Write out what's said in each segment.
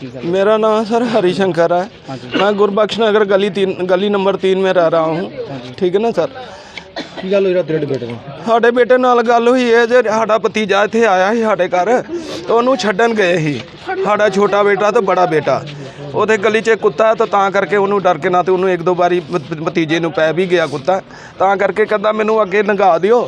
ਕੀ ਗੱਲ मेरा नाम सर हरिशंकर है हाँ जी। मैं गुरबख्श नगर गली तीन गली नंबर तीन में रह रहा हूँ ठीक है ना सर ਕੀ ਗੱਲ ਹੋਈ ਰਾਤ ਤੇਰੇ ਬੇਟੇ ਨੂੰ ਸਾਡੇ ਬੇਟੇ ਨਾਲ ਗੱਲ ਹੋਈ ਹੈ ਜੇ ਸਾਡਾ ਭਤੀਜਾ ਇੱਥੇ ਆਇਆ ਸੀ ਸਾਡੇ ਘਰ ਤੇ ਉਹਨੂੰ ਛੱਡਣ ਗਏ ਸੀ ਸਾਡਾ ਛੋਟਾ ਬੇਟਾ ਤੇ ਬੜਾ ਬੇਟਾ ਉਹਦੇ ਗਲੀ 'ਚ ਕੁੱਤਾ ਹੈ ਤਾਂ ਤਾਂ ਕਰਕੇ ਉਹਨੂੰ ਡਰ ਕੇ ਨਾ ਤੇ ਉਹਨੂੰ ਇੱਕ ਦੋ ਵਾਰੀ ਭ- ਭਤੀਜੇ ਨੂੰ ਪੈ ਵੀ ਗਿਆ ਕੁੱਤਾ ਤਾਂ ਕਰਕੇ ਕਹਿੰਦਾ ਮੈਨੂੰ ਅੱਗੇ ਲੰਘਾ ਦਿਓ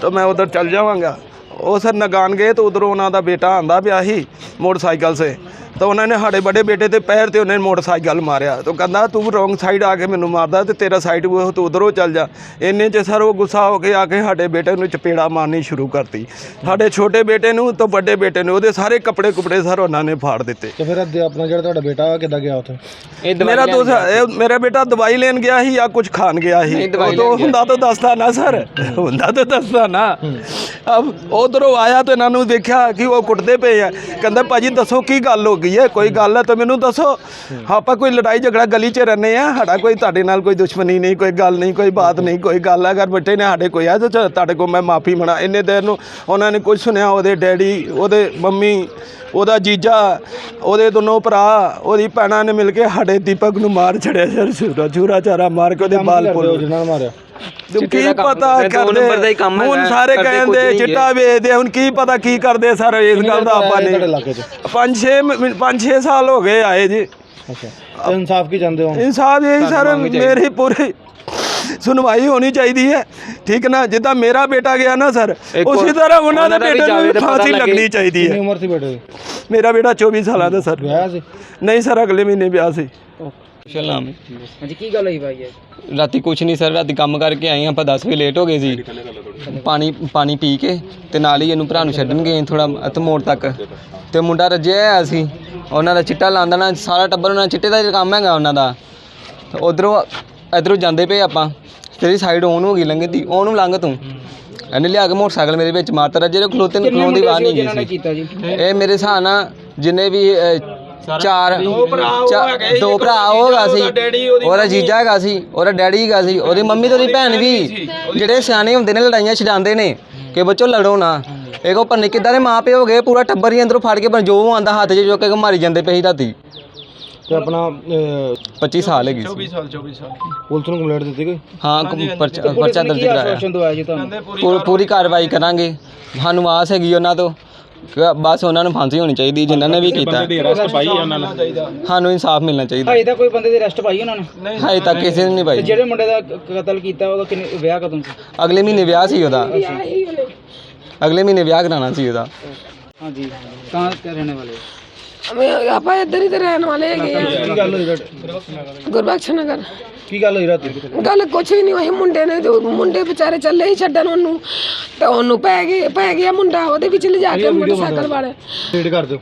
ਤਾਂ ਮੈਂ ਉਧਰ ਚੱਲ ਜਾਵਾਂਗਾ ਉਹ ਸਰ ਨਗਾਨ ਗਏ ਤਾਂ ਉਧਰੋਂ ਉਹਨਾਂ ਦਾ ਬੇਟਾ ਆਂਦਾ ਪਿਆ ਸੀ ਮੋਟਰਸਾਈਕਲ ਸੇ। ਤਾਂ ਉਹਨਾਂ ਨੇ ਸਾਡੇ ਬੜੇ ਬੇਟੇ ਤੇ ਪੈਰ ਤੇ ਉਹਨੇ ਮੋਟਰਸਾਈਕਲ ਮਾਰਿਆ। ਤਾਂ ਕਹਿੰਦਾ ਤੂੰ ਰੋਂਗ ਸਾਈਡ ਆ ਕੇ ਮੈਨੂੰ ਮਾਰਦਾ ਤੇ ਤੇਰਾ ਸਾਈਡ ਉਹ ਤੂੰ ਉਧਰੋਂ ਚੱਲ ਜਾ। ਇੰਨੇ ਚ ਸਰ ਉਹ ਗੁੱਸਾ ਹੋ ਕੇ ਆ ਕੇ ਸਾਡੇ ਬੇਟੇ ਨੂੰ ਚਪੇੜਾ ਮਾਰਨੀ ਸ਼ੁਰੂ ਕਰਤੀ। ਸਾਡੇ ਛੋਟੇ ਬੇਟੇ ਨੂੰ ਤਾਂ ਵੱਡੇ ਬੇਟੇ ਨੂੰ ਉਹਦੇ ਸਾਰੇ ਕੱਪੜੇ ਕੁਪੜੇ ਸਰ ਉਹਨਾਂ ਨੇ ਫਾੜ ਦਿੱਤੇ। ਤੇ ਫਿਰ ਅੱਜ ਆਪਣਾ ਜਿਹੜਾ ਤੁਹਾਡਾ ਬੇਟਾ ਕਿੱਦਾਂ ਗਿਆ ਉੱਥੇ? ਮੇਰਾ ਦੋਸਤ ਇਹ ਮੇਰਾ ਬੇਟਾ ਦਵਾਈ ਲੈਣ ਗਿਆ ਸੀ ਜਾਂ ਕੁਝ ਖਾਣ ਗਿਆ ਸੀ? ਉਹ ਤੋਂ ਹੁੰਦਾ ਤਾਂ ਦੱਸਦਾ ਨਾ ਸਰ। ਹੁੰਦਾ ਤਾਂ ਦੱਸਦਾ ਨਾ। ਉਧਰੋਂ ਆਇਆ ਤੇ ਇਹਨਾਂ ਨੂੰ ਦੇਖਿਆ ਕਿ ਉਹ ਕੁੱਟਦੇ ਪਏ ਆ। ਕਹਿੰਦਾ ਭਾਜੀ ਦੱਸੋ ਕੀ ਗੱਲ ਹੋ ਗਈ ਹੈ? ਕੋਈ ਗੱਲ ਹੈ ਤਾਂ ਮੈਨੂੰ ਦੱਸੋ। ਆਪਾਂ ਕੋਈ ਲੜਾਈ ਝਗੜਾ ਗਲੀ 'ਚ ਰਹਿੰਦੇ ਆ ਸਾਡਾ ਕੋਈ ਤੁਹਾਡੇ ਨਾਲ ਕੋਈ ਦੁਸ਼ਮਣੀ ਨਹੀਂ ਕੋਈ ਗੱਲ ਨਹੀਂ ਕੋਈ ਬਾਤ ਨਹੀਂ ਕੋਈ ਗੱਲ ਅਗਰ ਬੱਚੇ ਨੇ ਸਾਡੇ ਕੋਈ ਆ ਤਾਂ ਤੁਹਾਡੇ ਕੋਲ ਮੈਂ ਮਾਫੀ ਮੰਗਾ ਇੰਨੇ ਦੇਰ ਨੂੰ ਉਹਨਾਂ ਨੇ ਕੁਝ ਸੁਣਿਆ ਉਹਦੇ ਡੈਡੀ ਉਹਦੇ ਮੰਮੀ ਉਹਦਾ ਜੀਜਾ ਉਹਦੇ ਦੋਨੋਂ ਭਰਾ ਉਹਦੀ ਭੈਣਾਂ ਨੇ ਮਿਲ ਕੇ ਸਾਡੇ ਦੀਪਕ ਨੂੰ ਮਾਰ ਛੜਿਆ ਸਰ ਛੂਰਾ ਛੂਰਾ ਚਾਰਾ ਮਾਰ ਕੇ ਉਹਦੇ ਬਾਲ ਪੁੱਲ ਕੀ ਪਤਾ ਕਰਦੇ ਹੁਣ ਸਾਰੇ ਕਹਿੰਦੇ ਚਿੱਟਾ ਵੇਚਦੇ ਹੁਣ ਕੀ ਪਤਾ ਕੀ ਕਰਦੇ ਸਰ ਇਸ ਗੱਲ ਦਾ ਆਪਾਂ ਨੇ ਇਲਾਕੇ 'ਚ? ਪੰਜ ਛੇ ਮ- ਪੰਜ ਛੇ ਸਾਲ ਹੋ ਗਏ ਆਏ ਜੀ। ਅੱਛਾ ਇਨਸਾਫ ਕੀ ਚਾਹੁੰਦੇ ਹੋ ਇਨਸਾਫ ਇਹ ਸਰ ਮੇਰੀ ਪੂਰੀ ਸੁਣਵਾਈ ਹੋਣੀ ਚਾਹੀਦੀ ਹੈ। ਠੀਕ ਨਾ ਜਿੱਦਾਂ ਮੇਰਾ ਬੇਟਾ ਗਿਆ ਨਾ ਸਰ ਉਸੇ ਤਰ੍ਹਾਂ ਉਹਨਾਂ ਦੇ ਬੇਟੇ ਨੂੰ ਵੀ ਫਾਂਸੀ ਲੱਗਣੀ ਚਾਹੀਦੀ ਕਿੰਨੀ ਹੈ ਉਮਰ ਸੀ ਬੇਟੇ ਦੀ? ਮੇਰਾ ਬੇਟਾ 24 ਸਾਲਾਂ ਦਾ ਸਰ। ਵਿਆਹ ਸੀ? ਨਹੀਂ ਸਰ ਅਗਲੇ ਮਹੀਨੇ ਵਿਆਹ ਸੀ। ਸ਼ਲਾਮ ਹਾਂਜੀ ਕੀ ਗੱਲ ਹੋਈ ਭਾਈ ਰਾਤੀ ਕੁਛ ਨਹੀਂ ਸਰ ਰਾਤੀ ਕੰਮ ਕਰਕੇ ਆਏ ਆਪਾਂ 10 ਵਜੇ ਲੇਟ ਹੋ ਗਏ ਸੀ। ਪਾਣੀ ਪਾਣੀ ਪੀ ਕੇ ਤੇ ਨਾਲ ਹੀ ਇਹਨੂੰ ਭਰਾ ਨੂੰ ਛੱਡਣ ਗਏ ਥੋੜਾ ਮੋੜ ਤੱਕ। ਤੇ ਮੁੰਡਾ ਰੱਜਿਆ ਹੋਇਆ ਸੀ। ਉਹਨਾਂ ਦਾ ਚਿੱਟਾ ਲਾਉਂਦਾ ਨਾ ਸਾਰਾ ਟੱਬਰ ਉਹਨਾਂ ਦਾ ਚਿੱਟੇ ਦਾ ਕੰਮ ਹੈਗਾ ਉਹਨਾਂ ਦਾ। ਉਧਰੋਂ ਇਧਰੋਂ ਜਾਂਦੇ ਪਏ ਆਪਾਂ। ਤੇਰੀ ਸਾਈਡ ਔਨ ਹੋ ਗਈ ਲੰਘ ਦੀ ਉਹਨੂੰ ਲੰਘ ਤੂੰ। ਇਹਨੇ ਲਿਆ ਕੇ ਮੋਟਰਸਾਈਕਲ ਮੇਰੇ ਵਿੱਚ ਮਾਰਤਾ ਰੱਜੇ ਨੂੰ ਖਲੋਤੇ ਨੂੰ ਖਲੋਣ ਦੀ ਆਵਾਜ਼ ਨਹੀਂ ਗਈ ਸੀ। ਕੀਤਾ ਜੀ? ਇਹ ਮੇਰੇ ਹਿਸਾਬ ਨਾਲ ਜਿੰਨੇ ਵੀ ਅਹ, ਚਾਰ ਚਾ- ਦੋ ਭਰਾ ਉਹ ਹੈਗਾ ਸੀ ਉਹਦਾ ਜੀਜਾ ਹੈਗਾ ਸੀ ਉਹਦਾ ਡੈਡੀ ਹੈਗਾ ਸੀ ਉਹਦੀ ਮੰਮੀ ਤੇ ਉਹਦੀ ਭੈਣ ਵੀ। ਜਿਹੜੇ ਸਿਆਣੇ ਹੁੰਦੇ ਨੇ ਲੜਾਈਆਂ ਛਡਾਉਂਦੇ ਨੇ ਕਿ ਬੱਚੋ ਲੜੋ ਨਾ। ਇਹ ਕੋ ਪੰਨੇ ਕਿੱਦਾਂ ਦੇ ਮਾਂ ਪਿਓ ਹੋ ਗਏ ਪੂਰਾ ਟੱਬਰ ਹੀ ਅੰਦਰੋਂ ਫੜ ਕੇ ਪਰ ਜੋ ਆਂਦਾ ਹੱਥ 'ਚ ਚੁੱਕ ਕੇ ਮਾਰੀ ਜਾਂਦੇ ਪਏ ਸੀ ਰਾਤੀ ਤੇ ਆਪਣਾ ਅਹ, 25 ਸਾਲ ਹੈਗੀ ਸੀ। ਸਾਲ 24 ਸਾਲ। ਪੁਲਿਸ ਨੂੰ ਕੰਪਲੇਂਟ ਦਿੱਤੀ ਕੋਈ? ਹਾਂ ਪਰਚਾ ਪਰਚਾ ਦਰਜ ਕਰਾਇਆ। ਦਵਾਇਆ ਜੀ ਤੁਹਾਨੂੰ? ਪੂਰੀ- ਪੂਰੀ ਕਾਰਵਾਈ ਕਰਾਂਗੇ। ਸਾਨੂੰ ਆਸ ਹੈਗੀ ਉਹਨਾਂ ਤੋਂ। ਕਿ ਬਸ ਉਹਨਾਂ ਨੂੰ ਫਾਂਸੀ ਹੋਣੀ ਚਾਹੀਦੀ ਜਿਨ੍ਹਾਂ ਨੇ ਵੀ ਕੀਤਾ। ਅਰੈਸਟ ਪਾਈ ਉਹਨਾਂ ਨੇ। ਸਾਨੂੰ ਇਨਸਾਫ ਮਿਲਣਾ ਚਾਹੀਦਾ। ਹਾਈ ਤਾਂ ਕੋਈ ਬੰਦੇ ਦੀ ਅਰੈਸਟ ਪਾਈ ਉਹਨਾਂ ਨੇ? ਹਜੇ ਤੱਕ ਕਿਸੇ ਨੇ ਨਹੀਂ ਪਾਈ। ਜਿਹੜੇ ਮੁੰਡੇ ਦਾ ਕ- ਕਤਲ ਕੀਤਾ ਉਹਦਾ ਕਿੰਨੇ ਵਿਆਹ ਕਦੋਂ ਸੀ? ਅਗਲੇ ਮਹੀਨੇ ਵਿਆਹ ਸੀ ਉਹਦਾ। ਅਗਲੇ ਮਹੀਨੇ ਵਿਆਹ ਕਰਾਉਣਾ ਸੀ ਉਹਦਾ। ਹਾਂਜੀ ਕਹਾਂ ਕੇ ਰਹਿਣੇ ਵਾਲੇ ਹਮੇ ਆਪਾਂ ਇੱਧਰ ਹੀ ਤੇ ਰਹਿਣ ਵਾਲੇ ਹੈਗੇ ਆ। ਗੁਰਬਖਸ਼ ਨਗਰ। ਕੀ ਗੱਲ ਹੋਈ ਰਾਤੀ? ਗੱਲ ਕੁਛ ਵੀ ਨਹੀਂ ਹੋਈ ਮੁੰਡੇ ਨੇ ਜੋ ਮੁੰਡੇ ਵਿਚਾਰੇ ਚੱਲੇ ਹੀ ਛੱਡਣ ਉਹਨੂੰ ਤੇ ਉਹਨੂੰ ਪੈ ਗਏ ਪੈ ਗਿਆ ਮੁੰਡਾ ਉਹਦੇ ਵਿੱਚ ਲਿਜਾ ਕੇ ਮੋਟਰਸਾਈਕਲ ਵਾਲੇ। ਰੀਡ ਕਰ ਦਿਓ।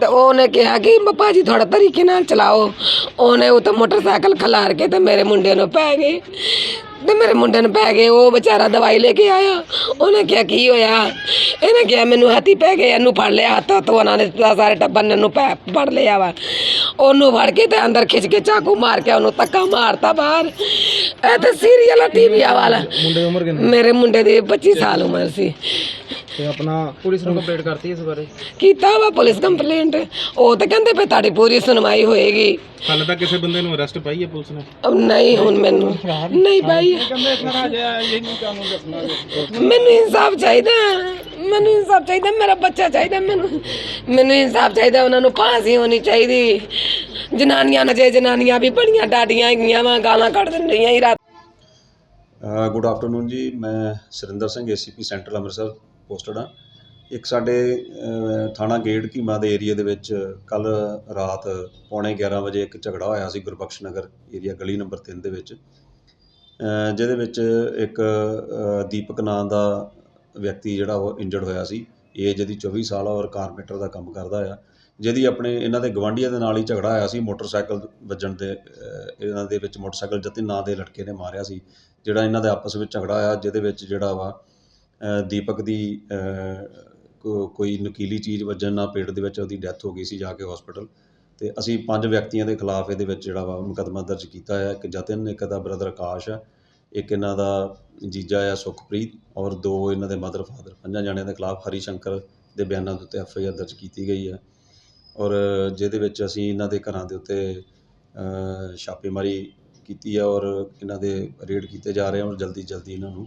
ਤੇ ਉਹਨੇ ਕਿਹਾ ਕਿ ਪਾਪਾ ਜੀ ਥੋੜਾ ਤਰੀਕੇ ਨਾਲ ਚਲਾਓ। ਉਹਨੇ ਉਹ ਤਾਂ ਮੋਟਰਸਾਈਕਲ ਖਲਾਰ ਕੇ ਤੇ ਮੇਰੇ ਮੁੰਡੇ ਨੂੰ ਪੈ ਗਏ। ਤੇ ਮੇਰੇ ਮੁੰਡੇ ਨੂੰ ਪੈ ਗਏ ਉਹ ਵਿਚਾਰਾ ਦਵਾਈ ਲੈ ਕੇ ਆਇਆ। ਉਹਨੇ ਕਿਹਾ ਕੀ ਹੋਇਆ? ਇਹਨੇ ਕਿਹਾ ਮੈਨੂੰ ਹੱਥੀ ਪੈ ਗਏ ਇਹਨੂੰ ਫੜ ਲਿਆ ਹੱਥ ਤੋਂ ਉਹਨਾਂ ਨੇ ਸਾਰੇ ਟੱਬਰ ਨੇ ਇਹਨੂੰ ਪੈ ਫੜ ਲਿਆ ਵਾ। ਉਹਨੂੰ ਫੜ ਕੇ ਤੇ ਅੰਦਰ ਖਿੱਚ ਕੇ ਚਾਕੂ ਮਾਰ ਕੇ ਉਹਨੂੰ ਧੱਕਾ ਮਾਰਤਾ ਬਾਹਰ। ਇਹ ਤੇ ਸੀਰੀਅਲ ਟੀਵੀ ਵਾਲਾ। ਮੇਰੇ ਮੁੰਡੇ ਦੀ 25 ਸਾਲ ਉਮਰ ਸੀ। ਤੇ ਆਪਣਾ ਪੁਲਿਸ ਨੂੰ ਕੰਪਲੇਂਟ ਕਰਤੀ ਇਸ ਬਾਰੇ। ਕੀਤਾ ਵਾ ਪੁਲਿਸ ਕੰਪਲੇਂਟ ਉਹ ਤਾਂ ਕਹਿੰਦੇ ਪਏ ਤੁਹਾਡੀ ਪੂਰੀ ਸੁਣਵਾਈ ਹੋਏਗੀ। ਹਾਲੇ ਤੱਕ ਕਿਸੇ ਬੰਦੇ ਨੂੰ ਅਰੈਸਟ ਪਾਈ ਹੈ ਪੁਲਿਸ ਨੇ। ਅਬ ਨਹੀਂ ਹੁਣ ਮੈਨੂੰ ਨਹੀਂ ਭਾਈ ਮੈਨੂੰ ਇਨਸਾਫ ਚਾਹੀਦਾ ਮੈਨੂੰ ਇਨਸਾਫ ਚਾਹੀਦਾ ਮੇਰਾ ਬੱਚਾ ਚਾਹੀਦਾ ਮੈਨੂੰ। ਮੈਨੂੰ ਇਨਸਾਫ ਚਾਹੀਦਾ ਉਹਨਾਂ ਨੂੰ ਫਾਂਸੀ ਹੋਣੀ ਚਾਹੀਦੀ। ਜਨਾਨੀਆਂ ਨੇ ਜੇ ਜਨਾਨੀਆਂ ਵੀ ਬੜੀਆਂ ਡਾਡੀਆਂ ਹੈਗੀਆਂ ਵਾ ਗਾਲਾਂ ਕੱਢ ਦਿੰਦੀਆਂ ਹੀ ਰਾਤ ਗੁੱਡ ਆਫਟਰਨੂਨ ਜੀ ਮੈਂ Surinder Singh ACP central Amritsar. Posted ਹਾਂ ਇੱਕ ਸਾਡੇ ਥਾਣਾ ਗੇਟ ਕੀਮਾ ਦੇ ਏਰੀਆ ਦੇ ਵਿੱਚ ਕੱਲ ਰਾਤ ਪੌਣੇ 11 ਵਜੇ ਇੱਕ ਝਗੜਾ ਹੋਇਆ ਸੀ ਗੁਰਬਖਸ਼ ਨਗਰ ਏਰੀਆ ਗਲੀ ਨੰਬਰ 3 ਦੇ ਵਿੱਚ। ਜਿਹਦੇ ਵਿੱਚ ਇੱਕ ਦੀਪਕ ਨਾਂ ਦਾ ਵਿਅਕਤੀ ਜਿਹੜਾ ਉਹ ਇੰਜਰਡ ਹੋਇਆ ਸੀ। ਏਜ ਇਹਦੀ 24 ਸਾਲ ਆ ਔਰ ਕਾਰਪੈਂਟਰ ਦਾ ਕੰਮ ਕਰਦਾ ਆ। ਜਿਹਦੀ ਆਪਣੇ, ਇਹਨਾਂ ਦੇ ਗਵਾਂਢੀਆਂ ਦੇ ਨਾਲ ਹੀ ਝਗੜਾ ਹੋਇਆ ਸੀ। ਮੋਟਰਸਾਈਕਲ ਵੱਜਣ ਦੇ ਇਹਨਾਂ ਦੇ ਵਿੱਚ ਮੋਟਰਸਾਈਕਲ ਜਤਿਨ ਨਾਂ ਦੇ ਲੜਕੇ ਨੇ ਮਾਰਿਆ ਸੀ। ਜਿਹੜਾ ਇਹਨਾਂ ਦੇ ਆਪਸ ਵਿੱਚ ਝਗੜਾ ਹੋਇਆ, ਜਿਹਦੇ ਵਿੱਚ ਜਿਹੜਾ ਵਾ ਦੀਪਕ ਦੀ ਕੋ- ਕੋਈ ਨਕੀਲੀ ਚੀਜ਼ ਵੱਜਣ ਨਾਲ ਪੇਟ ਦੇ ਵਿੱਚ ਉਹਦੀ ਡੈਥ ਹੋ ਗਈ ਸੀ ਜਾ ਕੇ ਹਸਪੀਟਲ ਤੇ ਅਸੀਂ ਪੰਜ ਵਿਅਕਤੀਆਂ ਦੇ ਖਿਲਾਫ ਇਹਦੇ ਵਿੱਚ ਜਿਹੜਾ ਵਾ ਮੁਕੱਦਮਾ ਦਰਜ ਕੀਤਾ ਹੈ। ਇੱਕ ਜਤਨ, ਇੱਕ ਦਾ ਬ੍ਰਦਰ ਆਕਾਸ਼ ਹੈ, ਇੱਕ ਇਹਨਾਂ ਦਾ ਜੀਜਾ ਆ ਸੁਖਪ੍ਰੀਤ ਔਰ ਦੋ ਇਹਨਾਂ ਦੇ ਮਦਰ ਫਾਦਰ ਪੰਜਾਂ ਜਣਿਆਂ ਦੇ ਖਿਲਾਫ ਹਰੀ ਸ਼ੰਕਰ ਦੇ ਬਿਆਨਾਂ ਦੇ ਉੱਤੇ ਐਫ ਆਈ ਆਰ ਦਰਜ ਕੀਤੀ ਗਈ ਹੈ। ਔਰ ਜਿਹਦੇ ਵਿੱਚ ਅਸੀਂ ਇਹਨਾਂ ਦੇ ਘਰਾਂ ਦੇ ਉੱਤੇ ਛਾਪੇਮਾਰੀ ਕੀਤੀ ਹੈ ਔਰ ਇਹਨਾਂ ਦੇ ਰੇਡ ਕੀਤੇ ਜਾ ਰਹੇ ਹਨ ਔਰ ਜਲਦੀ ਜਲਦੀ ਇਹਨਾਂ ਨੂੰ